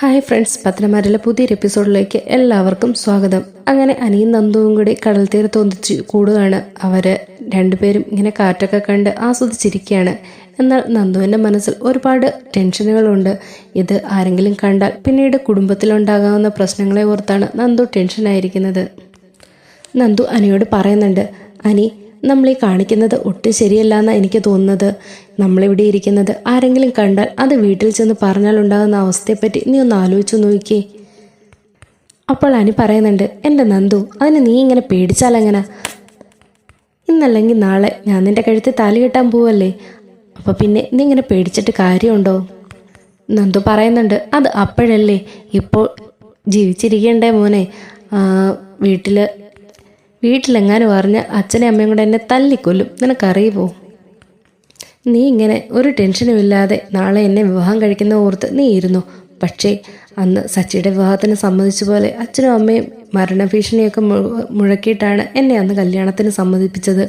Hi friends പത്രമാരിലെ പുതിയൊരു എപ്പിസോഡിലേക്ക് എല്ലാവർക്കും സ്വാഗതം. അങ്ങനെ അനിയും നന്ദുവും കൂടി കടൽ തീരത്ത് ഒന്നിച്ച് കൂടുകയാണ്. അവർ രണ്ടുപേരും ഇങ്ങനെ കാറ്റൊക്കെ കണ്ട് ആസ്വദിച്ചിരിക്കുകയാണ്. എന്നാൽ നന്ദുവിന്റെ മനസ്സിൽ ഒരുപാട് ടെൻഷനുകളുണ്ട്. ഇത് ആരെങ്കിലും കണ്ടാൽ പിന്നീട് കുടുംബത്തിലുണ്ടാകാവുന്ന പ്രശ്നങ്ങളെ ഓർത്താണ് നന്ദു ടെൻഷനായിരിക്കുന്നത്. നന്ദു അനിയോട് പറയുന്നുണ്ട് അനി നമ്മൾ ഈ കാണിക്കുന്നത് ഒട്ടും ശരിയല്ല എന്നാണ് എനിക്ക് തോന്നുന്നത്. നമ്മളിവിടെ ഇരിക്കുന്നത് ആരെങ്കിലും കണ്ടാൽ അത് വീട്ടിൽ ചെന്ന് പറഞ്ഞാൽ ഉണ്ടാകുന്ന അവസ്ഥയെപ്പറ്റി നീ ഒന്ന് ആലോചിച്ചു നോക്കിയേ. അപ്പോൾ അനി പറയുന്നുണ്ട് എന്റെ നന്ദു അതിന് നീ ഇങ്ങനെ പേടിച്ചാലെങ്ങനെ? ഇന്നല്ലെങ്കിൽ നാളെ ഞാൻ നിന്റെ കഴുത്തിൽ താലി കെട്ടാൻ പോവല്ലേ? അപ്പോൾ പിന്നെ നീ ഇങ്ങനെ പേടിച്ചിട്ട് കാര്യമുണ്ടോ? നന്ദു പറയുന്നുണ്ട് അത് അപ്പോഴല്ലേ? ഇപ്പോൾ ജീവിച്ചിരിക്കണ്ടേ മോനെ. വീട്ടിൽ വീട്ടിലെങ്ങാനും പറഞ്ഞ് അച്ഛനെയും അമ്മയും കൂടെ എന്നെ തല്ലിക്കൊല്ലും. നിനക്കറിയുമോ നീ ഇങ്ങനെ ഒരു ടെൻഷനുമില്ലാതെ നാളെ എന്നെ വിവാഹം കഴിക്കുന്ന ഓർത്ത് നീ ഇരുന്നു. പക്ഷേ അന്ന് സച്ചിയുടെ വിവാഹത്തിന് സമ്മതിച്ച പോലെ അച്ഛനും അമ്മയും മരണഭീഷണിയൊക്കെ മുഴക്കിയിട്ടാണ് എന്നെ അന്ന് കല്യാണത്തിന് സമ്മതിപ്പിച്ചത്.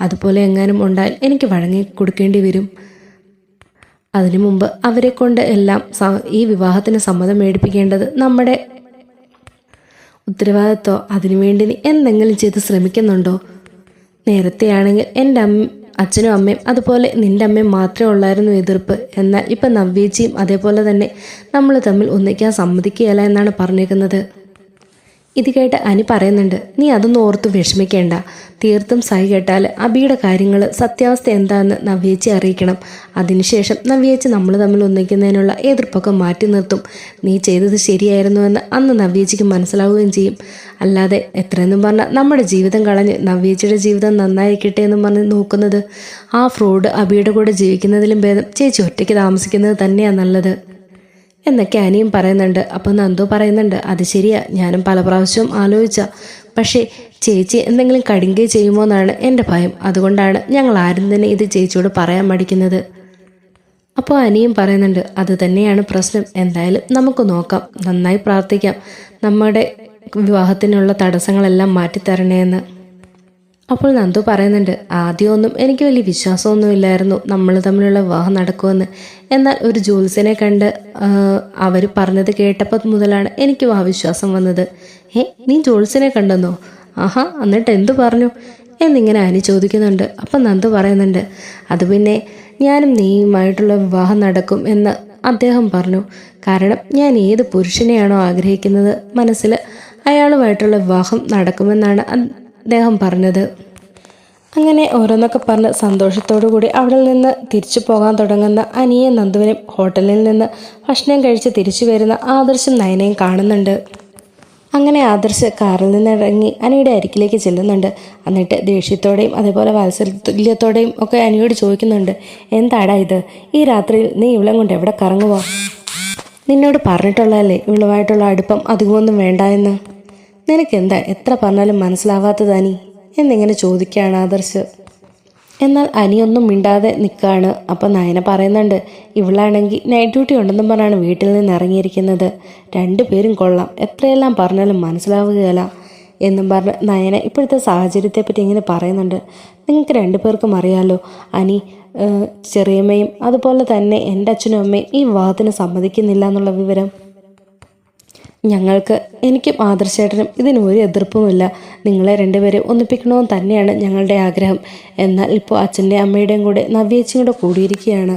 അതുപോലെ എങ്ങാനും ഉണ്ടായാൽ എനിക്ക് വഴങ്ങി കൊടുക്കേണ്ടി വരും. അതിനു മുമ്പ് അവരെ കൊണ്ട് എല്ലാം ഈ വിവാഹത്തിന് സമ്മതം മേടിപ്പിക്കേണ്ടത് നമ്മുടെ ഉത്തരവാദിത്വം അതിനുവേണ്ടി നീ എന്തെങ്കിലും ചെയ്ത് ശ്രമിക്കുന്നുണ്ടോ? നേരത്തെയാണെങ്കിൽ എന്റെ അമ്മ അച്ഛനും അമ്മയും അതുപോലെ നിന്റെ അമ്മയും മാത്രമേ ഉള്ളായിരുന്നു എതിർപ്പ്. എന്നാൽ ഇപ്പം നവ്യേച്ചിയും അതേപോലെ തന്നെ നമ്മൾ തമ്മിൽ ഒന്നിക്കാൻ സമ്മതിക്കുകയില്ല എന്നാണ് പറഞ്ഞേക്കുന്നത്. ഇത് കേട്ട് അനി പറയുന്നുണ്ട് നീ അതൊന്നും ഓർത്ത് വിഷമിക്കേണ്ട. തീർത്തും സഹി കേട്ടാൽ അബിയുടെ കാര്യങ്ങൾ സത്യാവസ്ഥ എന്താണെന്ന് നവ്യേച്ചി അറിയിക്കണം. അതിനുശേഷം നവ്യേച്ചി നമ്മൾ തമ്മിൽ ഒന്നിക്കുന്നതിനുള്ള എതിർപ്പൊക്കെ മാറ്റി നിർത്തും. നീ ചെയ്തത് ശരിയായിരുന്നുവെന്ന് അന്ന് നവ്യേച്ചിക്ക് മനസ്സിലാവുകയും ചെയ്യും. അല്ലാതെ എത്രയെന്നും പറഞ്ഞാൽ നമ്മുടെ ജീവിതം കളഞ്ഞ് നവ്യേച്ചിയുടെ ജീവിതം നന്നായിരിക്കട്ടെ എന്ന് പറഞ്ഞ് നോക്കുന്നത്. ആ ഫ്രോഡ് അബിയുടെ കൂടെ ജീവിക്കുന്നതിലും ഭേദം ചേച്ചി ഒറ്റയ്ക്ക് താമസിക്കുന്നത് തന്നെയാണ് നല്ലത്. എന്നൊക്കെ അനിയും പറയുന്നുണ്ട്. അപ്പോൾ നന്ദു പറയുന്നുണ്ട് അത് ശരിയാ ഞാനും പല പ്രാവശ്യവും ആലോചിച്ച. പക്ഷേ ചേച്ചി എന്തെങ്കിലും കടുങ്കേ ചെയ്യുമോ എന്നാണ് എന്റെ ഭയം. അതുകൊണ്ടാണ് ഞങ്ങൾ ആരും തന്നെ ഇത് ചേച്ചിയോട് പറയാൻ മടിക്കുന്നത്. അപ്പോൾ അനിയും പറയുന്നുണ്ട് അത് തന്നെയാണ് പ്രശ്നം. എന്തായാലും നമുക്ക് നോക്കാം. നന്നായി പ്രാർത്ഥിക്കാം. നമ്മുടെ വിവാഹത്തിനുള്ള തടസ്സങ്ങളെല്ലാം മാറ്റിത്തരണേ എന്ന് അപ്പോൾ നന്ദു പറയുന്നുണ്ട് ആദ്യമൊന്നും എനിക്ക് വലിയ വിശ്വാസമൊന്നുമില്ലായിരുന്നു. നമ്മൾ തമ്മിലുള്ള വിവാഹം നടക്കുമെന്ന്. എന്നാൽ ഒരു ജ്യോത്സ്യനെ കണ്ട് അവർ പറഞ്ഞത് കേട്ടപ്പോൾ മുതലാണ് എനിക്ക് ആ വിശ്വാസം വന്നത്. ഏ നീ ജ്യോത്സ്യനെ കണ്ടെന്നോ? ആഹാ എന്നിട്ട് എന്തു പറഞ്ഞു? എന്നിങ്ങനെ അനി ചോദിക്കുന്നുണ്ട്. അപ്പം നന്ദു പറയുന്നുണ്ട് അത് പിന്നെ ഞാനും നീയുമായിട്ടുള്ള വിവാഹം നടക്കും എന്ന് അദ്ദേഹം പറഞ്ഞു. കാരണം ഞാൻ ഏത് പുരുഷനെയാണോ ആഗ്രഹിക്കുന്നത് മനസ്സിൽ അയാളുമായിട്ടുള്ള വിവാഹം നടക്കുമെന്നാണ് അദ്ദേഹം പറഞ്ഞത്. അങ്ങനെ ഓരോന്നൊക്കെ പറഞ്ഞ് സന്തോഷത്തോടു കൂടി അവിടെ നിന്ന് തിരിച്ചു പോകാൻ തുടങ്ങുന്ന അനിയെ നന്ദുവിനും ഹോട്ടലിൽ നിന്ന് ഭക്ഷണം കഴിച്ച് തിരിച്ചു വരുന്ന ആദർശം നയനയും കാണുന്നുണ്ട്. അങ്ങനെ ആദർശ് കാറിൽ നിന്ന് ഇറങ്ങി അനിയുടെ അരിക്കിലേക്ക് ചെല്ലുന്നുണ്ട്. എന്നിട്ട് ദേഷ്യത്തോടെയും അതേപോലെ വാത്സല്യത്തോടെയും ഒക്കെ അനിയോട് ചോദിക്കുന്നുണ്ട് എന്താടാ ഇത്? ഈ രാത്രിയിൽ നീ ഇവളെ കൊണ്ട് എവിടെ കറങ്ങുവാ? നിന്നോട് പറഞ്ഞിട്ടുള്ളതല്ലേ ഇവളുമായിട്ടുള്ള അടുപ്പം അധികമൊന്നും വേണ്ട എന്ന് നിനക്കെന്താ? എത്ര പറഞ്ഞാലും മനസ്സിലാവാത്തത് അനി? എന്നിങ്ങനെ ചോദിക്കുകയാണ് ആദർശ്. എന്നാൽ അനിയൊന്നും മിണ്ടാതെ നിൽക്കുകയാണ് അപ്പം നയന പറയുന്നുണ്ട് ഇവളാണെങ്കിൽ നൈറ്റ് ഡ്യൂട്ടി ഉണ്ടെന്നും പറഞ്ഞാണ് വീട്ടിൽ നിന്ന് ഇറങ്ങിയിരിക്കുന്നത്. രണ്ടുപേരും കൊള്ളാം. എത്രയെല്ലാം പറഞ്ഞാലും മനസ്സിലാവുകയല്ല. എന്നും പറഞ്ഞ് നയന ഇപ്പോഴത്തെ സാഹചര്യത്തെപ്പറ്റി ഇങ്ങനെ പറയുന്നുണ്ട്. നിങ്ങൾക്ക് രണ്ടുപേർക്കും അറിയാലോ അനി ചെറിയമ്മയും അതുപോലെ തന്നെ എന്റെ അച്ഛനും അമ്മയും ഈ വിവാഹത്തിന് സമ്മതിക്കുന്നില്ല എന്നുള്ള വിവരം? ഞങ്ങൾക്ക് എനിക്കും ആദർശേട്ടനും ഇതിന് ഒരു എതിർപ്പുമില്ല. നിങ്ങളെ രണ്ടുപേരെയും ഒന്നിപ്പിക്കണമെന്ന് തന്നെയാണ് ഞങ്ങളുടെ ആഗ്രഹം. എന്നാൽ ഇപ്പോൾ അച്ഛന്റെയും അമ്മയുടെയും കൂടെ നവ്യേച്ചും കൂടെ കൂടിയിരിക്കുകയാണ്.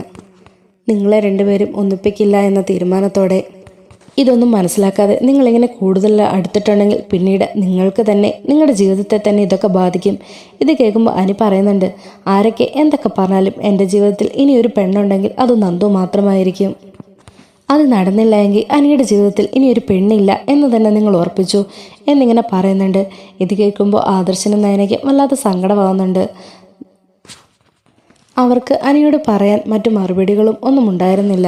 നിങ്ങളെ രണ്ടുപേരും ഒന്നിപ്പിക്കില്ല എന്ന തീരുമാനത്തോടെ. ഇതൊന്നും മനസ്സിലാക്കാതെ നിങ്ങളിങ്ങനെ കൂടുതൽ അടുത്തിട്ടുണ്ടെങ്കിൽ പിന്നീട് നിങ്ങൾക്ക് തന്നെ നിങ്ങളുടെ ജീവിതത്തെ തന്നെ ഇതൊക്കെ ബാധിക്കും. ഇത് കേൾക്കുമ്പോൾ അനി പറയുന്നുണ്ട് ആരൊക്കെ? എന്തൊക്കെ പറഞ്ഞാലും എന്റെ ജീവിതത്തിൽ ഇനി ഒരു പെണ്ണുണ്ടെങ്കിൽ അത് നന്ദു മാത്രമായിരിക്കും. അത് നടന്നില്ല എങ്കിൽ അനിയുടെ ജീവിതത്തിൽ ഇനി ഒരു പെണ്ണില്ല എന്ന് തന്നെ നിങ്ങൾ ഉറപ്പിച്ചു എന്നിങ്ങനെ പറയുന്നുണ്ട്. ഇത് കേൾക്കുമ്പോൾ ആദർശനും നയനയ്ക്ക് വല്ലാത്ത സങ്കടമാവുന്നുണ്ട് അവർക്ക് അനിയോട് പറയാൻ മറ്റു മറുപടികളും ഒന്നും ഉണ്ടായിരുന്നില്ല.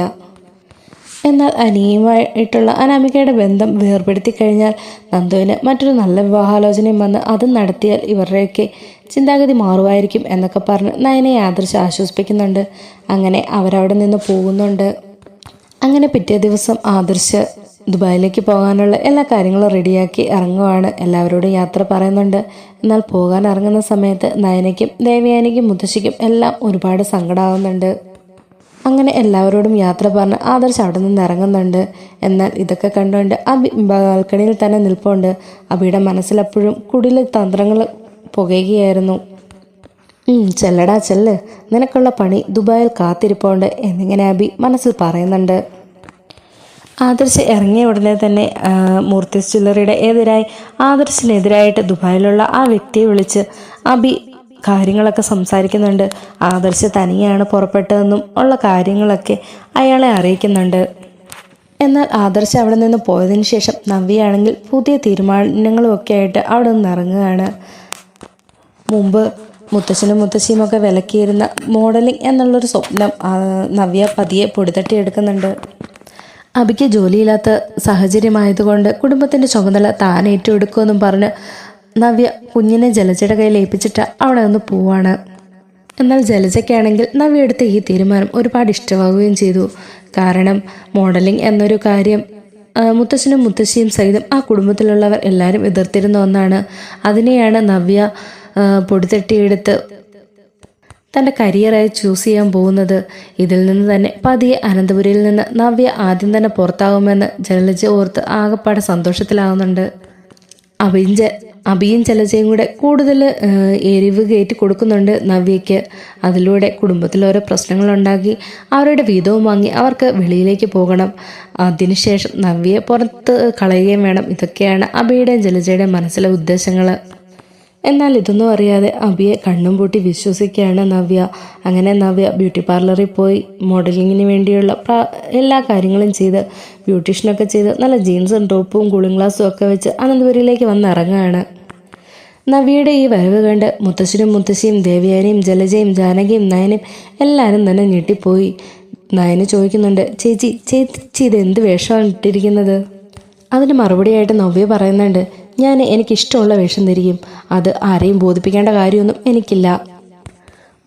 എന്നാൽ അനിയുമായിട്ടുള്ള അനാമികയുടെ ബന്ധം വേർപെടുത്തി കഴിഞ്ഞാൽ നന്ദുവിന് മറ്റൊരു നല്ല വിവാഹാലോചനയും വന്ന് അത് നടത്തിയാൽ ഇവരുടെയൊക്കെ ചിന്താഗതി മാറുമായിരിക്കും എന്നൊക്കെ പറഞ്ഞ് നയനയെ ആദർശം ആശ്വസിപ്പിക്കുന്നുണ്ട്. അങ്ങനെ അവരവിടെ നിന്ന് പോകുന്നുണ്ട്. അങ്ങനെ പിറ്റേ ദിവസം ആദർശ് ദുബായിലേക്ക് പോകാനുള്ള എല്ലാ കാര്യങ്ങളും റെഡിയാക്കി ഇറങ്ങുവാണ്. എല്ലാവരോടും യാത്ര പറയുന്നുണ്ട്. എന്നാൽ പോകാൻ ഇറങ്ങുന്ന സമയത്ത് നയനയ്ക്കും ദേവയാനിക്കും മുത്തശ്ശിക്കും എല്ലാം ഒരുപാട് സങ്കടമാവുന്നുണ്ട് അങ്ങനെ എല്ലാവരോടും യാത്ര പറഞ്ഞ് ആദർശ് അവിടെ നിന്ന് ഇറങ്ങുന്നുണ്ട്. എന്നാൽ ഇതൊക്കെ കണ്ടുകൊണ്ട് അബി ബാൽക്കണിയിൽ തന്നെ നിൽപ്പുണ്ട്. അബിയുടെ മനസ്സിലെപ്പോഴും കുടിലെ തന്ത്രങ്ങൾ പുകയുകയായിരുന്നു. "ഉം, ചെല്ലടാ ചെല്ല്. നിനക്കുള്ള പണി ദുബായിൽ കാത്തിരിപ്പുണ്ട് എന്നിങ്ങനെ അബി മനസ്സിൽ പറയുന്നുണ്ട്. ആദർശ് ഇറങ്ങിയ ഉടനെ തന്നെ മൂർത്തി ജ്വല്ലറിയുടെ എതിരായി ആദർശിനെതിരായിട്ട് ദുബായിലുള്ള ആ വ്യക്തിയെ വിളിച്ച് അബി കാര്യങ്ങളൊക്കെ സംസാരിക്കുന്നുണ്ട്. ആദർശ് തനിയാണ് പുറപ്പെട്ടതെന്നും ഉള്ള കാര്യങ്ങളൊക്കെ അയാളെ അറിയിക്കുന്നുണ്ട്. എന്നാൽ ആദർശ് അവിടെ നിന്ന് പോയതിനു ശേഷം നവ്യയാണെങ്കിൽ പുതിയ തീരുമാനങ്ങളും ഒക്കെ ആയിട്ട് അവിടെ നിന്ന് ഇറങ്ങുകയാണ്. മുമ്പ് മുത്തച്ഛനും മുത്തശ്ശിയും ഒക്കെ വിലക്കിയിരുന്ന മോഡലിംഗ് എന്നുള്ളൊരു സ്വപ്നം നവ്യ പതിയെ പൊടിതട്ടി എടുക്കുന്നുണ്ട്. അബിക്ക് ജോലിയില്ലാത്ത സാഹചര്യമായതുകൊണ്ട് കുടുംബത്തിന്റെ ചുമതല താൻ ഏറ്റെടുക്കുമെന്നും പറഞ്ഞ് നവ്യ കുഞ്ഞിനെ ജലജയുടെ കയ്യിൽ ഏൽപ്പിച്ചിട്ട് അവിടെ നിന്ന് പോവാണ്. എന്നാൽ ജലജയ്ക്കാണെങ്കിൽ നവ്യ എടുത്ത ഈ തീരുമാനം ഒരുപാട് ഇഷ്ടമാവുകയും ചെയ്തു. കാരണം മോഡലിംഗ് എന്നൊരു കാര്യം മുത്തശ്ശനും മുത്തശ്ശിയും സഹിതം ആ കുടുംബത്തിലുള്ളവർ എല്ലാവരും എതിർത്തിരുന്ന ഒന്നാണ്. അതിനെയാണ് നവ്യ ആ, പൊടിതട്ടിയെടുത്ത് തന്റെ കരിയറായി ചൂസ് ചെയ്യാൻ പോകുന്നത് ഇതിൽ നിന്ന് തന്നെ പതിയെ അനന്തപുരിയിൽ നിന്ന് നവ്യ ആദ്യം തന്നെ പുറത്താകുമെന്ന് ജലജ ഓർത്ത് ആകപ്പാടെ സന്തോഷത്തിലാവുന്നുണ്ട്. അഭിഞ്ച അഭിയും ചലജയും കൂടെ കൂടുതൽ എരിവ് കയറ്റി കൊടുക്കുന്നുണ്ട് നവ്യയ്ക്ക്. അതിലൂടെ കുടുംബത്തിൽ ഓരോ പ്രശ്നങ്ങളുണ്ടാക്കി അവരുടെ വീതവും വാങ്ങി അവർക്ക് വെളിയിലേക്ക് പോകണം. അതിനുശേഷം നവ്യയെ പുറത്ത് കളയുകയും വേണം. ഇതൊക്കെയാണ് അഭിയുടെയും ജലജയുടെയും മനസ്സിലെ ഉദ്ദേശങ്ങൾ എന്നാൽ ഇതൊന്നും അറിയാതെ അബിയെ കണ്ണും പൂട്ടി വിശ്വസിക്കുകയാണ് നവ്യ. അങ്ങനെ നവ്യ ബ്യൂട്ടി പാർലറിൽ പോയി മോഡലിങ്ങിന് വേണ്ടിയുള്ള എല്ലാ കാര്യങ്ങളും ചെയ്ത് ബ്യൂട്ടീഷ്യനൊക്കെ ചെയ്ത് നല്ല ജീൻസും ടോപ്പും കൂളിംഗ് ഗ്ലാസും ഒക്കെ വെച്ച് അനന്തപുരിയിലേക്ക് വന്നിറങ്ങുകയാണ്. നവ്യയുടെ ഈ വരവ് കണ്ട് മുത്തശ്ശനും മുത്തശ്ശിയും ദേവിയാനിയും ജലജയും ജാനകിയും നയനും എല്ലാവരും തന്നെ ഞെട്ടിപ്പോയി. നയന് ചോദിക്കുന്നുണ്ട് ചേച്ചി ചേച്ചി ഇത് എന്ത് വേഷമാണ് ഇട്ടിരിക്കുന്നത്? അതിന് മറുപടിയായിട്ട് നവ്യ പറയുന്നുണ്ട് ഞാൻ എനിക്കിഷ്ടമുള്ള വേഷം ധരിക്കും. അത് ആരെയും ബോധിപ്പിക്കേണ്ട കാര്യമൊന്നും എനിക്കില്ല.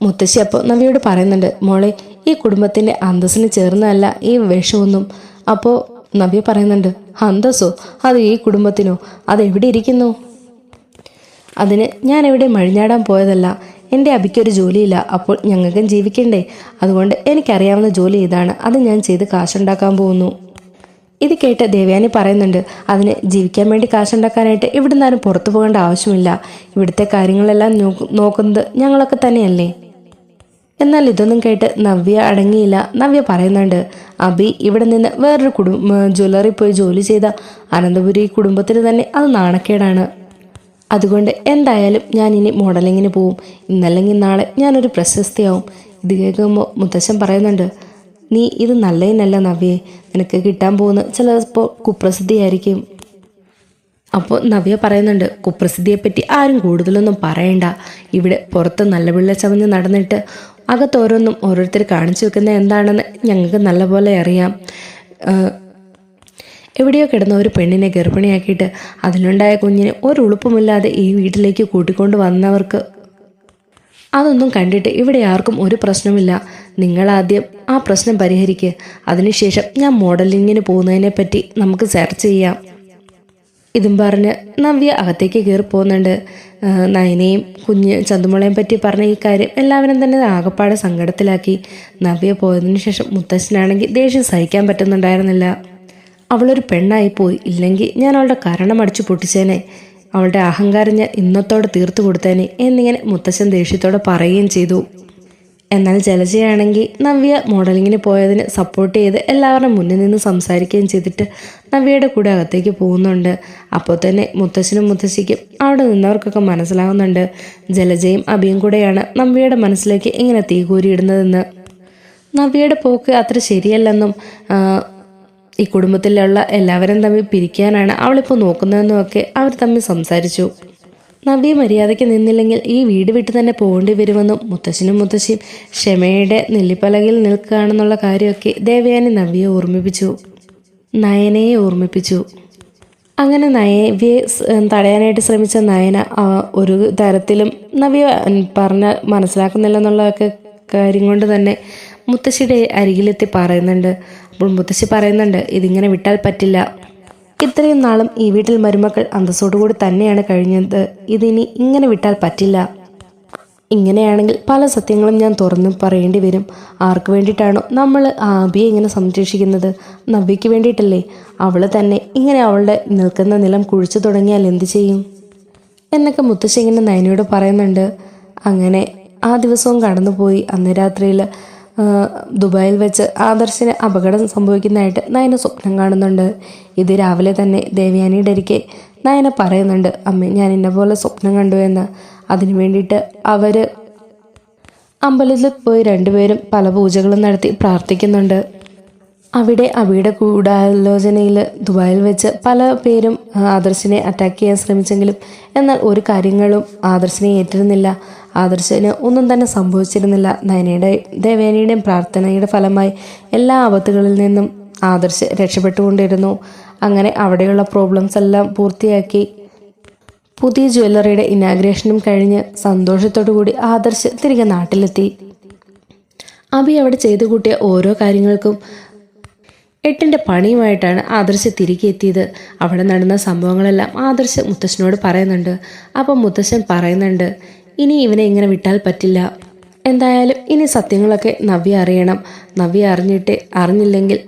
മുത്തശ്ശി അപ്പോൾ നവിയോട് പറയുന്നുണ്ട് മോളെ ഈ കുടുംബത്തിന്റെ അന്തസ്സിന് ചേർന്നതല്ല ഈ വേഷമൊന്നും. അപ്പോൾ നവ്യ പറയുന്നുണ്ട് അന്തസ്സോ? അത് ഈ കുടുംബത്തിനോ? അതെവിടെ ഇരിക്കുന്നു? അതിന് ഞാൻ എവിടെ മഴിഞ്ഞാടാൻ പോയതല്ല. എന്റെ അബിക്കൊരു ജോലിയില്ല. അപ്പോൾ ഞങ്ങൾക്കും ജീവിക്കണ്ടേ? അതുകൊണ്ട് എനിക്കറിയാവുന്ന ജോലി ഇതാണ്. അത് ഞാൻ ചെയ്ത് കാശുണ്ടാക്കാൻ പോകുന്നു. ഇത് കേട്ട് ദേവയാനി പറയുന്നുണ്ട് അതിന് ജീവിക്കാൻ വേണ്ടി കാശുണ്ടാക്കാനായിട്ട് ഇവിടെ നിന്നാരും പുറത്തു പോകേണ്ട ആവശ്യമില്ല. ഇവിടുത്തെ കാര്യങ്ങളെല്ലാം നോക്കുന്നത് ഞങ്ങളൊക്കെ തന്നെയല്ലേ? എന്നാൽ ഇതൊന്നും കേട്ട് നവ്യ അടങ്ങിയില്ല. നവ്യ പറയുന്നുണ്ട് അബി ഇവിടെ നിന്ന് വേറൊരു കുടുംബ ജ്വല്ലറി പോയി ജോലി ചെയ്ത അനന്തപുരി കുടുംബത്തിന് തന്നെ അത് നാണക്കേടാണ്. അതുകൊണ്ട് എന്തായാലും ഞാൻ ഇനി മോഡലിങ്ങിന് പോവും. ഇന്നല്ലെങ്കിൽ നാളെ ഞാനൊരു പ്രശസ്തിയാവും. ഇത് കേൾക്കുമ്പോൾ മുത്തശ്ശൻ പറയുന്നുണ്ട് നീ ഇത് നല്ലതിനല്ല നവ്യേ. നിനക്ക് കിട്ടാൻ പോകുന്ന ചിലപ്പോൾ കുപ്രസിദ്ധിയായിരിക്കും. അപ്പോൾ നവ്യ പറയുന്നുണ്ട് കുപ്രസിദ്ധിയെപ്പറ്റി ആരും കൂടുതലൊന്നും പറയണ്ട. ഇവിടെ പുറത്ത് നല്ല പിള്ള ചമഞ്ഞ് നടന്നിട്ട് അകത്തോരോന്നും ഓരോരുത്തർ കാണിച്ചു വെക്കുന്ന എന്താണെന്ന് ഞങ്ങൾക്ക് നല്ലപോലെ അറിയാം. എവിടെയോ കിടന്ന ഒരു പെണ്ണിനെ ഗർഭിണിയാക്കിയിട്ട് അതിലുണ്ടായ കുഞ്ഞിനെ ഒരു ഉളുപ്പുമില്ലാതെ ഈ വീട്ടിലേക്ക് കൂട്ടിക്കൊണ്ട് വന്നവർക്ക് അതൊന്നും കണ്ടിട്ട് ഇവിടെ ആർക്കും ഒരു പ്രശ്നമില്ല നിങ്ങൾ ആദ്യം ആ പ്രശ്നം പരിഹരിക്കുക അതിനുശേഷം ഞാൻ മോഡലിങ്ങിന് പോകുന്നതിനെ പറ്റി നമുക്ക് ചർച്ച ചെയ്യാം. ഇതും പറഞ്ഞ് നവ്യ അകത്തേക്ക് കയറി പോകുന്നുണ്ട്. നയനയും കുഞ്ഞ് ചന്തുമുളയും പറ്റി പറഞ്ഞ ഈ കാര്യം എല്ലാവരും തന്നെ ആകപ്പാടെ സങ്കടത്തിലാക്കി. നവ്യ പോയതിനു ശേഷം മുത്തശ്ശനാണെങ്കിൽ ദേഷ്യം സഹിക്കാൻ പറ്റുന്നുണ്ടായിരുന്നില്ല. അവളൊരു പെണ്ണായി പോയി ഇല്ലെങ്കിൽ ഞാൻ അവളുടെ കരണം അടിച്ചു പൊട്ടിച്ചേനെ. അവളുടെ അഹങ്കാരം ഞാൻ ഇന്നത്തോടെ തീർത്തു കൊടുത്തേനെ എന്നിങ്ങനെ മുത്തശ്ശൻ ദേഷ്യത്തോടെ പറയുകയും ചെയ്തു. എന്നാൽ ജലജയാണെങ്കിൽ നവ്യ മോഡലിങ്ങിന് പോയതിന് സപ്പോർട്ട് ചെയ്ത് എല്ലാവരുടെ മുന്നിൽ നിന്ന് സംസാരിക്കുകയും ചെയ്തിട്ട് നവ്യയുടെ കൂടെ അകത്തേക്ക് പോകുന്നുണ്ട്. അപ്പോൾ തന്നെ മുത്തശ്ശനും മുത്തശ്ശിക്കും അവിടെ നിന്നവർക്കൊക്കെ മനസ്സിലാകുന്നുണ്ട്. ജലജയും അഭിയും കൂടെയാണ് നവ്യയുടെ മനസ്സിലേക്ക് ഇങ്ങനെ തീ കൂരിയിടുന്നതെന്ന്. നവ്യയുടെ പോക്ക് അത്ര ശരിയല്ലെന്നും ഈ കുടുംബത്തിലുള്ള എല്ലാവരും തമ്മിൽ പിരിക്കാനാണ് അവളിപ്പോൾ നോക്കുന്നതെന്നും ഒക്കെ അവർ തമ്മിൽ സംസാരിച്ചു. നവ്യ മര്യാദയ്ക്ക് നിന്നില്ലെങ്കിൽ ഈ വീട് വിട്ട് തന്നെ പോകേണ്ടി വരുമെന്നും മുത്തശ്ശനും മുത്തശ്ശിയും ക്ഷമയുടെ നെല്ലിപ്പലകയിൽ നിൽക്കുകയാണെന്നുള്ള കാര്യമൊക്കെ ദേവയാനി നവ്യയെ ഓർമ്മിപ്പിച്ചു. നയനയെ ഓർമ്മിപ്പിച്ചു. അങ്ങനെ നയവ്യെ തടയാനായിട്ട് ശ്രമിച്ച നയന ഒരു തരത്തിലും നവ്യ പറഞ്ഞ മനസ്സിലാക്കുന്നില്ലെന്നുള്ളതൊക്കെ കാര്യം കൊണ്ട് തന്നെ മുത്തശ്ശിയുടെ അരികിലെത്തി പറയുന്നുണ്ട്. അപ്പോൾ മുത്തശ്ശി പറയുന്നുണ്ട് ഇതിങ്ങനെ വിട്ടാൽ പറ്റില്ല. ഇത്രയും നാളും ഈ വീട്ടിൽ മരുമക്കൾ അന്തസ്സോടുകൂടി തന്നെയാണ് കഴിഞ്ഞത്. ഇതിനി ഇങ്ങനെ വിട്ടാൽ പറ്റില്ല. ഇങ്ങനെയാണെങ്കിൽ പല സത്യങ്ങളും ഞാൻ തുറന്നു പറയേണ്ടി വരും. ആർക്ക് വേണ്ടിയിട്ടാണോ നമ്മൾ ആബിയെ ഇങ്ങനെ സംരക്ഷിക്കുന്നത്? നവ്യയ്ക്ക് വേണ്ടിയിട്ടല്ലേ? അവൾ തന്നെ ഇങ്ങനെ അവളുടെ നിൽക്കുന്ന നിലം കുഴിച്ചു തുടങ്ങിയാൽ എന്ത് ചെയ്യും? എന്നൊക്കെ മുത്തശ്ശി ഇങ്ങനെ നയനയോട് പറയുന്നുണ്ട്. അങ്ങനെ ആ ദിവസവും കടന്നുപോയി. അന്ന് രാത്രിയിൽ ദുബായിൽ വെച്ച് ആദർശിന് അപകടം സംഭവിക്കുന്നതായിട്ട് നയന സ്വപ്നം കാണുന്നുണ്ട്. ഇത് രാവിലെ തന്നെ ദേവയാനിയുടെ ഇരിക്കെ നയന പറയുന്നുണ്ട് അമ്മ ഞാൻ ഇന്ന പോലെ സ്വപ്നം കണ്ടു എന്ന്. അതിനു വേണ്ടിയിട്ട് അവർ അമ്പലത്തിൽ പോയി രണ്ടുപേരും പല പൂജകളും നടത്തി പ്രാർത്ഥിക്കുന്നുണ്ട്. അവിടെ അവയുടെ ഗൂഢാലോചനയിൽ ദുബായിൽ വെച്ച് പല പേരും ആദർശിനെ അറ്റാക്ക് ചെയ്യാൻ ശ്രമിച്ചെങ്കിലും എന്നാൽ ഒരു കാര്യങ്ങളും ആദർശിനെ ഏറ്റിരുന്നില്ല. ആദർശിന് ഒന്നും തന്നെ സംഭവിച്ചിരുന്നില്ല. നയനയുടെ ദേവേനയുടെയും പ്രാർത്ഥനയുടെ ഫലമായി എല്ലാ ആപത്തുകളിൽ നിന്നും ആദർശ് രക്ഷപ്പെട്ടുകൊണ്ടിരുന്നു. അങ്ങനെ അവിടെയുള്ള പ്രോബ്ലംസ് എല്ലാം പൂർത്തിയാക്കി. പുതിയ ജ്വല്ലറിയുടെ ഇനാഗ്രേഷനും കഴിഞ്ഞ് സന്തോഷത്തോടു കൂടി ആദർശ് തിരികെ നാട്ടിലെത്തി. അബി അവിടെ ചെയ്തു കൂട്ടിയ ഓരോ കാര്യങ്ങൾക്കും എട്ടിന്റെ പണിയുമായിട്ടാണ് ആദർശ് തിരികെ എത്തിയത്. അവിടെ നടന്ന സംഭവങ്ങളെല്ലാം ആദർശ് മുത്തശ്ശനോട് പറയുന്നുണ്ട്. അപ്പം മുത്തശ്ശൻ പറയുന്നുണ്ട് ഇനി ഇവനെ ഇങ്ങനെ വിട്ടാൽ പറ്റില്ല. എന്തായാലും ഇനി സത്യങ്ങളൊക്കെ നവ്യ അറിയണം. നവ്യ അറിഞ്ഞിട്ട് അറിഞ്ഞില്ലെങ്കിൽ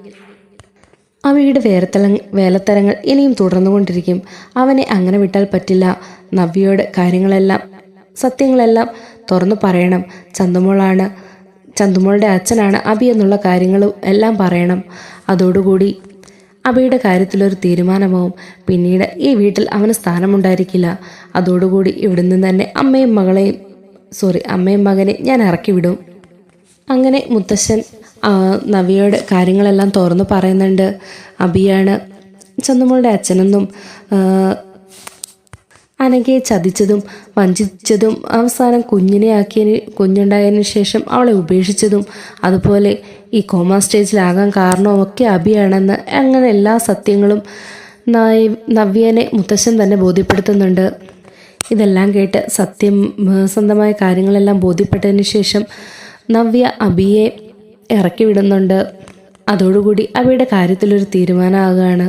അവയുടെ വേലത്തല വേലത്തരങ്ങൾ ഇനിയും തുടർന്നുകൊണ്ടിരിക്കും. അവനെ അങ്ങനെ വിട്ടാൽ പറ്റില്ല. നവ്യയോട് കാര്യങ്ങളെല്ലാം സത്യങ്ങളെല്ലാം തുറന്നു പറയണം. ചന്തുമോളാണ് ചന്തുമോളുടെ അച്ഛനാണ് അബി എന്നുള്ള കാര്യങ്ങളും എല്ലാം പറയണം. അതോടുകൂടി അബിയുടെ കാര്യത്തിലൊരു തീരുമാനമാവും. പിന്നീട് ഈ വീട്ടിൽ അവന് സ്ഥാനമുണ്ടായിരിക്കില്ല. അതോടുകൂടി ഇവിടുന്ന് തന്നെ അമ്മയും മകളെയും സോറി അമ്മയും മകനെ ഞാൻ ഇറക്കി വിടും അങ്ങനെ മുത്തശ്ശൻ നവിയോട് കാര്യങ്ങളെല്ലാം തുറന്നു പറയുന്നുണ്ട്. അബിയാണ് ചന്തുമോളുടെ അച്ഛനെന്നും അനകയെ ചതിച്ചതും വഞ്ചിച്ചതും അവസാനം കുഞ്ഞിനെ ആക്കിയതിന് കുഞ്ഞുണ്ടായതിനു ശേഷം അവളെ ഉപേക്ഷിച്ചതും അതുപോലെ ഈ കോമ സ്റ്റേജിലാകാൻ കാരണമൊക്കെ അബിയാണെന്ന് അങ്ങനെ എല്ലാ സത്യങ്ങളും നവ്യനെ മുത്തശ്ശൻ തന്നെ ബോധ്യപ്പെടുത്തുന്നുണ്ട്. ഇതെല്ലാം കേട്ട് സത്യം സ്വന്തമായ കാര്യങ്ങളെല്ലാം ബോധ്യപ്പെട്ടതിന് ശേഷം നവ്യ അബിയെ ഇറക്കി വിടുന്നുണ്ട് അതോടുകൂടി അവയുടെ കാര്യത്തിലൊരു തീരുമാനമാകുകയാണ്